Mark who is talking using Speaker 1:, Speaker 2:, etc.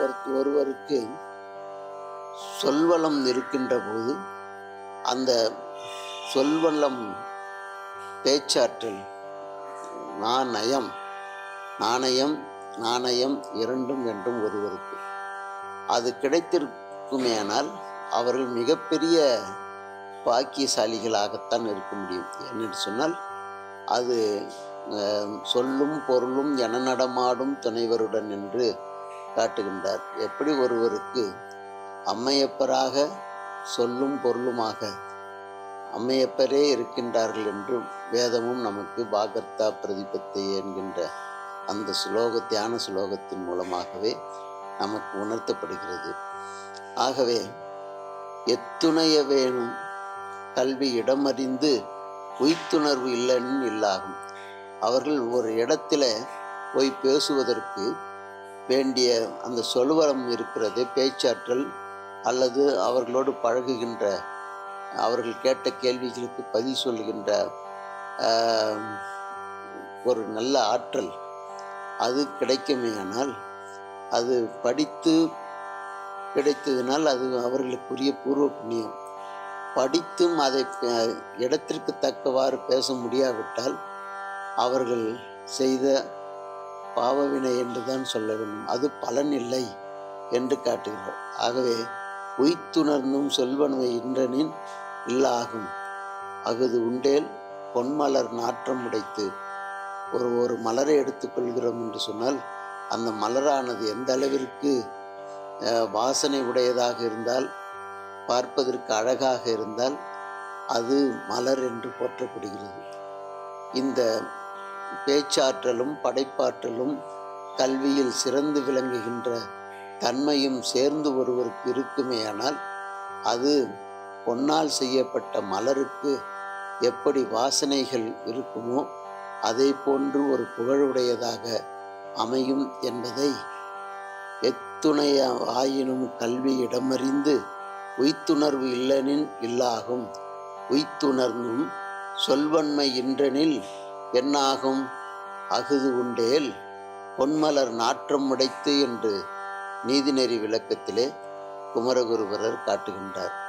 Speaker 1: ஒரு ஒருவருக்கு சொல்வளம் இருக்கின்ற போது அந்த சொல்வளம் பேச்சாற்றல் நாணயம் நாணயம் நாணயம் இரண்டும் என்றும் ஒருவருக்கு. அது கிடைத்திருக்குமேனால் அவர்கள் மிகப்பெரிய பாக்கியசாலிகளாகத்தான் இருக்க முடியும். என்னென்னு சொன்னால் அது சொல்லும் பொருளும் என நடமாடும் துணைவருடன் என்று காட்டுகின்றார். எப்படி ஒருவருக்கு அம்மையப்பராக சொல்லும் பொருளுமாக அம்மையப்பரே இருக்கின்றார்கள் என்று வேதமும் நமக்கு பாகர்த்தா பிரதிபத்தை என்கின்ற அந்த சுலோக தியான சுலோகத்தின் மூலமாகவே நமக்கு உணர்த்தப்படுகிறது. ஆகவே எத்துணைய வேணும் கல்வி இடமறிந்து உய்த்துணர்வு இல்லைன்னு இல்லாகும். அவர்கள் ஒரு இடத்துல போய் பேசுவதற்கு வேண்டிய அந்த சொல்வரம் இருக்கிறது பேச்சாற்றல் அல்லது அவர்களோடு பழகுகின்ற அவர்கள் கேட்ட கேள்விகளுக்கு பதில் சொல்லுகின்ற ஒரு நல்ல ஆற்றல் அது கிடைக்குமேயானால் அது படித்து கிடைத்ததினால் அது அவர்களுக்குரிய பூர்வ புண்ணியம். படித்தும் அதை இடத்திற்கு தக்கவாறு பேச முடியாவிட்டால் அவர்கள் செய்த பாவவினை என்று தான் சொல்ல வேண்டும். அது பலன் இல்லை என்று காட்டுகிறார். ஆகவே உய்த்துணர்ந்தும் சொல்வனவை இன்றனின் இல்லாகும். அகுது உண்டேல் பொன்மலர் நாற்றம் உடைத்து ஒரு ஒரு மலரை எடுத்துக்கொள்கிறோம் என்று சொன்னால் அந்த மலரானது எந்த அளவிற்கு வாசனை உடையதாக இருந்தால் பார்ப்பதற்கு அழகாக இருந்தால் அது மலர் என்று போற்றப்படுகிறது. இந்த பேச்சாற்றலும் படைப்பாற்றலும் கல்வியில் சிறந்து விளங்குகின்ற தன்மையும் சேர்ந்து ஒருவருக்கு இருக்குமேயானால் அது பொன்னால் செய்யப்பட்ட மலருக்கு எப்படி வாசனைகள் இருக்குமோ அதை போன்று ஒரு புகழுடையதாக அமையும் என்பதை எத்துணைய ஆயினும் கல்வி இடமறிந்து உய்த்துணர்வு இல்லனின் இல்லாகும். உய்த்துணர்ந்தும் சொல்வன்மை இன்றனில் என்னாகும்? அகுது உண்டேல் பொன்மலர் நாற்றம் உடைத்து என்று நீதிநெறி விளக்கத்திலே குமரகுருபரர் காட்டுகின்றார்.